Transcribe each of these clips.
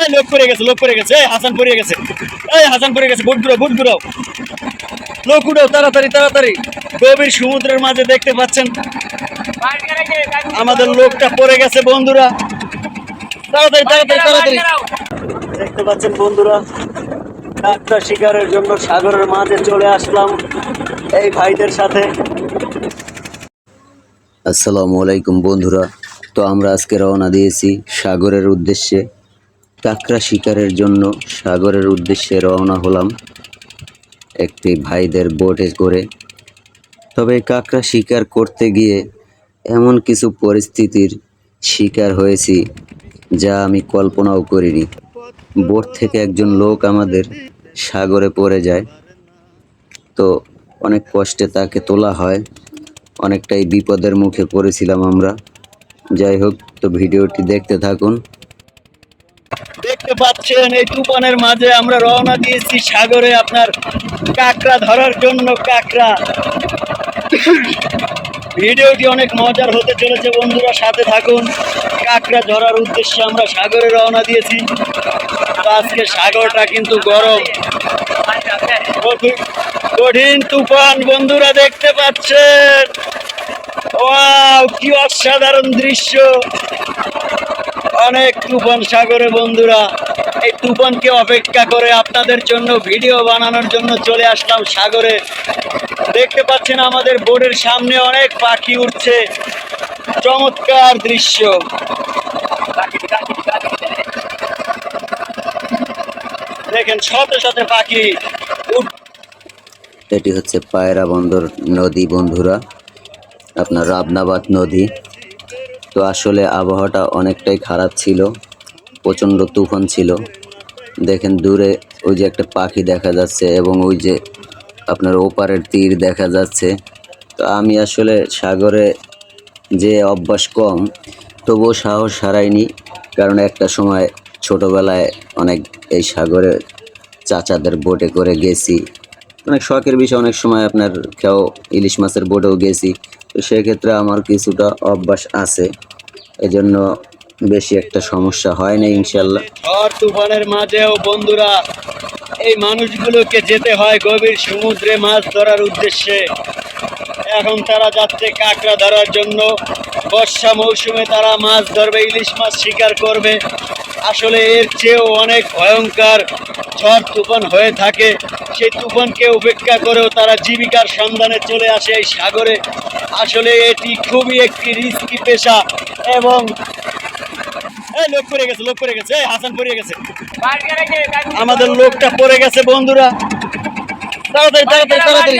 এই, লোক পড়ে গেছে, লোক পড়ে গেছে। এই, হাসান পড়ে গেছে। এই, হাসান পড়ে গেছে। বুট ঘুরাও বুট ঘুরাও। লোক তাড়াতাড়ি তাড়াতাড়ি। গভীর সমুদ্রের মাঝে দেখতে পাচ্ছেন। আমাদের লোকটা পড়ে গেছে, বন্ধুরা। তাড়াতাড়ি তাড়াতাড়ি তাড়াতাড়ি। দেখতে পাচ্ছেন বন্ধুরা কাঁকড়া শিকারের জন্য সাগরের মাঝে চলে আসলাম এই ভাইদের সাথে। আসসালামু আলাইকুম বন্ধুরা। তো আমরা আজকে রওনা দিয়েছি সাগরের উদ্দেশ্যে। কাঁকড়া শিকারের জন্য সাগরের উদ্দেশ্যে রওনা হলাম একটি ভাইদের বোটে করে। তবে কাঁকড়া শিকার করতে গিয়ে এমন কিছু পরিস্থিতির শিকার হয়েছি যা আমি কল্পনাও করিনি। বোট থেকে একজন লোক আমাদের সাগরে পড়ে যায়। তো অনেক কষ্টে তাকে তোলা হয়। অনেকটাই বিপদের মুখে পড়েছিলাম আমরা। যাই হোক, তো ভিডিওটি দেখতে থাকুন। পাচ্ছেন এই তুফানের মাঝে আমরা রওনা দিয়েছি সাগরে আপনার কাঁকড়া ধরার জন্য, কাঁকড়া। ভিডিওটি অনেক মজার হতে চলেছে বন্ধুরা, সাথে থাকুন। কাঁকড়া ধরার উদ্দেশ্যে আমরা সাগরে রওনা দিয়েছি। আজকে সাগরটা কিন্তু গরম। কঠিন- কঠিন তুফান বন্ধুরা দেখতে পাচ্ছেন। ওয়াও, কি অসাধারণ দৃশ্য। অনেক তুফান সাগরে বন্ধুরা, এই তুফানকে অপেক্ষা করে আপনাদের জন্য ভিডিও বানানোর জন্য চলে আসলাম সাগরে। দেখতে পাচ্ছেন আমাদের বোর্ডের সামনে অনেক পাখি উঠছে চমৎকার দৃশ্য। দেখেন শত শত পাখি এটি হচ্ছে পায়রা বন্দর নদী বন্ধুরা। আপনার রাবনাবাদ নদী। তো আসলে আবহাওয়াটা অনেকটাই খারাপ ছিল, প্রচণ্ড তুফান ছিল। দেখেন দূরে ওই যে একটা পাখি দেখা যাচ্ছে এবং ওই যে আপনার ওপারের তীর দেখা যাচ্ছে। তো আমি আসলে সাগরে যে অভ্যাস কম, তবুও সাহস হারাইনি, কারণ একটা সময় ছোটবেলায় অনেক এই সাগরে চাচাদের বোটে করে গেছি। অনেক শখের বিষয়, অনেক সময় আপনার কেউ ইলিশ মাছের বোটেও গেছি। তো সেক্ষেত্রে আমার কিছুটা অভ্যাস আছে। এজন্য বেশি একটা সমস্যা হয় না, ইনশাল্লাহ। ঝড় তুফানের মাঝেও বন্ধুরা, এই মানুষগুলোকে যেতে হয় গভীর সমুদ্রে মাছ ধরার উদ্দেশ্যে। এখন তারা যাচ্ছে কাঁকড়া ধরার জন্য। বর্ষা মৌসুমে তারা মাছ ধরবে, ইলিশ মাছ শিকার করবে। আসলে এর চেয়েও অনেক ভয়ঙ্কর ঝড় তুফান হয়ে থাকে। সেই তুফানকে উপেক্ষা করেও তারা জীবিকার সন্ধানে চলে আসে এই সাগরে। আসলে এটি খুবই একটি রিস্কি পেশা এবং লোক পড়ে গেছে, লোক পড়ে গেছে। হাসান পড়ে গেছে। আমাদের লোকটা পড়ে গেছে, বন্ধুরা। তাড়াতাড়ি তাড়াতাড়ি তাড়াতাড়ি।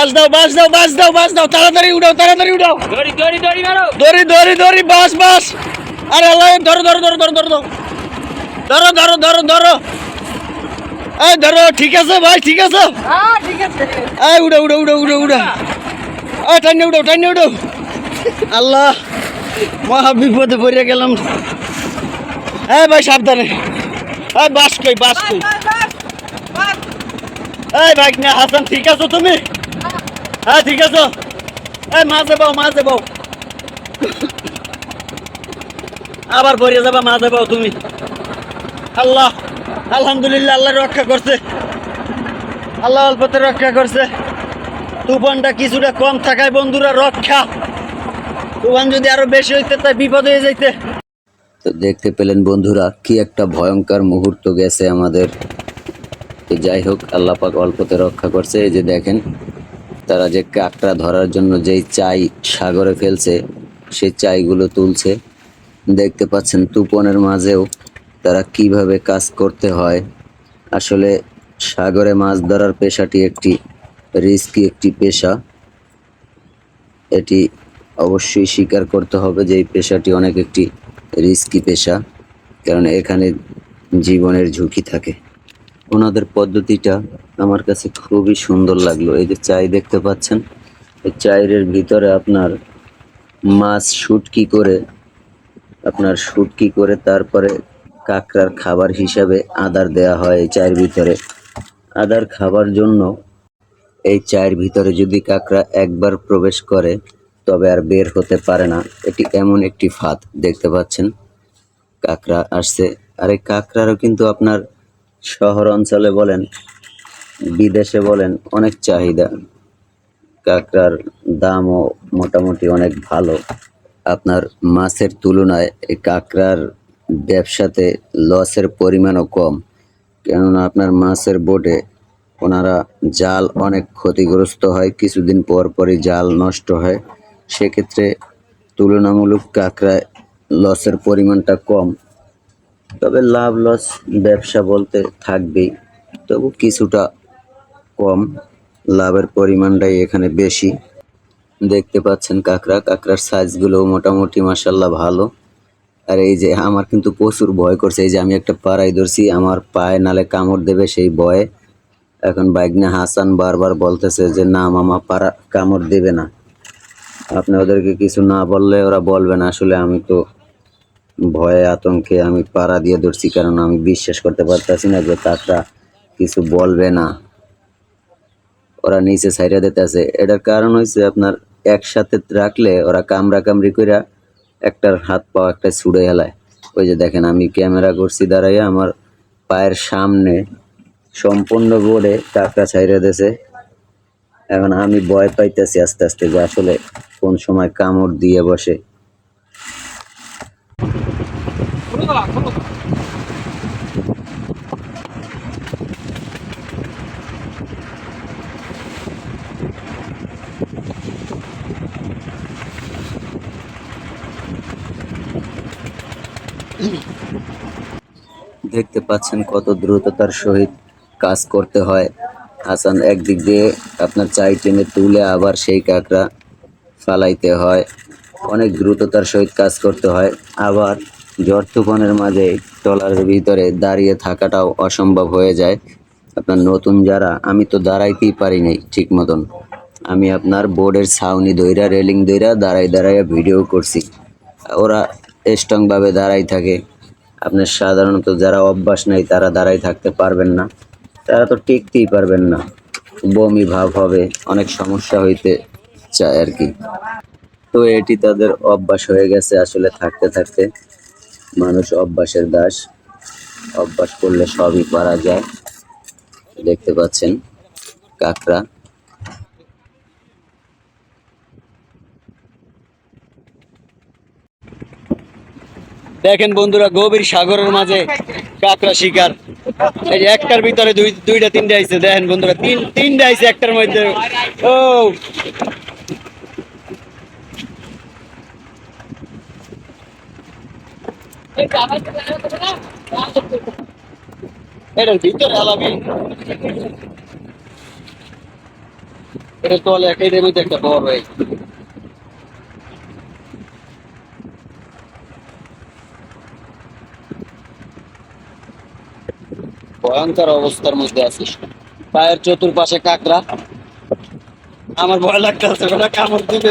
বাস দাও বাস দাও বাস দাও বাস দাও তাড়াতাড়ি উঠাও তাড়াতাড়ি উঠাও। দড়ি দড়ি দড়ি মারো। দড়ি দড়ি দড়ি বাস বাস। আরে আল্লাহ ধরো ধরো ধরো ধরো ধরো ধরো। ধরো ধরো ধরো ধরো। এই ধরো ঠিক আছে ভাই ঠিক আছে। হ্যাঁ ঠিক আছে। এই উড়ো উড়ো উড়ো উড়ো উড়ো এই টাইনে উড়ো টাইনে উড়ো আল্লাহ মহা বিপদে পড়ে গেলাম। এই ভাই সাবধানে। এই বাস কই বাস কই? এই ভাই না হাসান ঠিক আছো তুমি? হ্যাঁ ঠিক আছো? আবার পড়ে যাবা মাঝে বাও তুমি। আল্লাহ, আলহামদুলিল্লাহ, আল্লাহ রক্ষা করছে। আল্লাহ অল্পতে রক্ষা করছে। তুফানটা কিছুটা কম থাকায় বন্ধুরা, রক্ষা। তুফান যদি আরও বেশি হইতে, তাই বিপদ হয়ে যাইতে। তো দেখতে পেলেন বন্ধুরা, কি একটা ভয়ঙ্কর মুহূর্ত গেছে আমাদের। তো যাই হোক, আল্লাহ পাক অল্পতে রক্ষা করছে। এই যে দেখেন তারা যে কাঁকড়া ধরার জন্য যেই চাই সাগরে ফেলছে সেই চাইগুলো তুলছে। দেখতে পাচ্ছেন তুপনের মাঝেও তারা কীভাবে কাজ করতে হয়। আসলে সাগরে মাছ ধরার পেশাটি একটি রিস্কি একটি পেশা। এটি অবশ্যই স্বীকার করতে হবে যে এই পেশাটি অনেক একটি রিস্কি পেশা, কারণ এখানে জীবনের ঝুঁকি থাকে। ওনাদের পদ্ধতিটা আমার কাছে খুবই সুন্দর লাগল। এই যে চাই দেখতে পাচ্ছেন, এই চাইয়ের ভিতরে আপনার মাছ শুটকি করে, আপনার শুটকি করে তারপরে কাঁকড়ার খাবার হিসাবে আদার দেয়া হয় এই চায়ের ভিতরে। আদার খাবার জন্য এই চায়ের ভিতরে যদি কাঁকড়া একবার প্রবেশ করে, তবে আর বের হতে পারে না। এটি এমন একটি ফাঁদ, দেখতে পাচ্ছেন? কাঁকড়া আসছে। আর এই কাঁকড়ারও কিন্তু আপনার শহর অঞ্চলে বলেন, বিদেশে বলেন, অনেক চাহিদা। কাঁকড়ার দামও মোটামুটি অনেক ভালো। আপনার মাছের তুলনায় এই কাঁকড়ার ব্যবসাতে লসের পরিমাণও কম। কেননা আপনার মাছের বোটে ওনারা জাল অনেক ক্ষতিগ্রস্ত হয়, কিছুদিন পর পরই জাল নষ্ট হয়। সেক্ষেত্রে তুলনামূলক কাঁকড়ায় লসের পরিমাণটা কম। তবে লাভ লস ব্যবসা বলতে থাকবেই। তবু কিছুটা কম। লাভের পরিমাণটাই এখানে বেশি। দেখতে পাচ্ছেন কাঁকড়া। কাঁকড়ার সাইজগুলো মোটামুটি মাসাল্লাহ ভালো। আর এই যে আমার কিন্তু প্রচুর ভয় করছে। এই যে আমি একটা পাড়াই ধরছি, আমার পায়ে নালে কামড় দেবে সেই ভয়ে। এখন বাইকনে হাসান বারবার বলতেছে যে, না মামা পাড়া কামড় দেবে না। আপনি ওদেরকে কিছু না বললে ওরা বলবে না। আসলে আমি তো ভয়ে, আতঙ্কে আমি পাড়া দিয়ে ধরছি কারণ আমি বিশ্বাস করতে পারতেছি না যে কাকরা কিছু বলবে না। ওরা নিচে সাইডে দিতে আছে এটার কারণ হয়েছে আপনার একসাথে রাখলে ওরা কামড়া কামড়ি কইরা একটার হাত পা একটা ছুড়ে হেলায়। ওই যে দেখেন, আমি ক্যামেরা করছি দাঁড়াইয়া আমার পায়ের সামনে সম্পূর্ণ বোর্ডে কাকড়া ছাইড়ে দিয়েছে এখন আমি ভয় পাইতেছি আস্তে আস্তে যে আসলে কোন সময় কামড় দিয়ে বসে। দেখতে পাচ্ছেন কত দ্রুততার সহিত কাজ করতে হয়। হাসান একদিক দিয়ে আপনার চাই টেনে তুলে আবার সেই কাঁকড়া ফালাইতে হয়। অনেক দ্রুততার সহিত কাজ করতে হয়। আবার ঝড় তুফানের মাঝে ট্রলারের ভিতরে দাঁড়িয়ে থাকাটাও অসম্ভব হয়ে যায়। আপনার নতুন যারা, আমি তো দাঁড়াইতেই পারি নাই ঠিক মতন আমি আপনার বোর্ডের ছাউনি দইরা, রেলিং দইরা দাঁড়াই দাঁড়াইয়া ভিডিও করছি। ওরা স্ট্রংভাবে দাঁড়াই থাকে। আপনার সাধারণত যারা অভ্যাস নাই, তারা দাঁড়াই থাকতে পারবেন না। তারা তো টিকতেই পারবেন না। বমি ভাব হবে, অনেক সমস্যা হইতে চায় আর কি। তো এটি তাদের অভ্যাস হয়ে গেছে আসলে থাকতে থাকতে। মানুষ অভ্যাসের দাস। অভ্যাস করলে সবই পারা যায়। দেখতে পাচ্ছেন কাকড়া। দেখেন বন্ধুরা, গভীর সাগরের মাঝে কাঁকড়া শিকার। এই একটার ভিতরে দুই দুইটা, তিনটা আইছে। দেখেন বন্ধুরা, তিন তিনটা আইছে একটার মধ্যে। ও! এটার ভিতরে আলাবি এটা একটা বড় এই ভয়ঙ্কর অবস্থার মধ্যে আছিস। পায়ের চতুর্পাশে কাকড়া। আমার ভয় লাগতেছে, ওরা কামড় দিবে।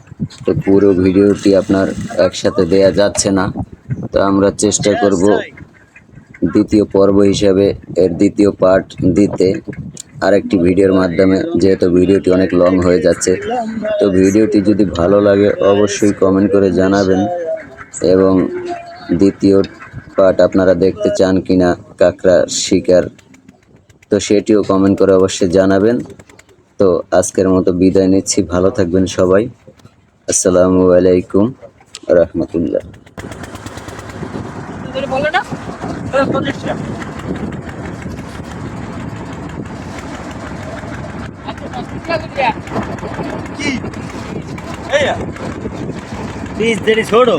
তো পুরো ভিডিওটি আপনার একসাথে দেয়া যাচ্ছে না। তো আমরা চেষ্টা করব দ্বিতীয় পর্ব হিসাবে এর দ্বিতীয় পার্ট দিতে। আরেকটি ভিডিওর মাধ্যমে যেহেতু ভিডিওটি অনেক লং হয়ে যাচ্ছে তো ভিডিওটি যদি ভালো লাগে অবশ্যই কমেন্ট করে জানাবেন এবং দ্বিতীয় পার্ট আপনারা দেখতে চান কিনা কাকড়া শিকার তো সেটিও কমেন্ট করে অবশ্যই জানাবেন। তো আজকের মতো বিদায় নিচ্ছি। ভালো থাকবেন সবাই। আসসালামু আলাইকুম রহমতুল্লাহ বলো না কি দেরি ছোট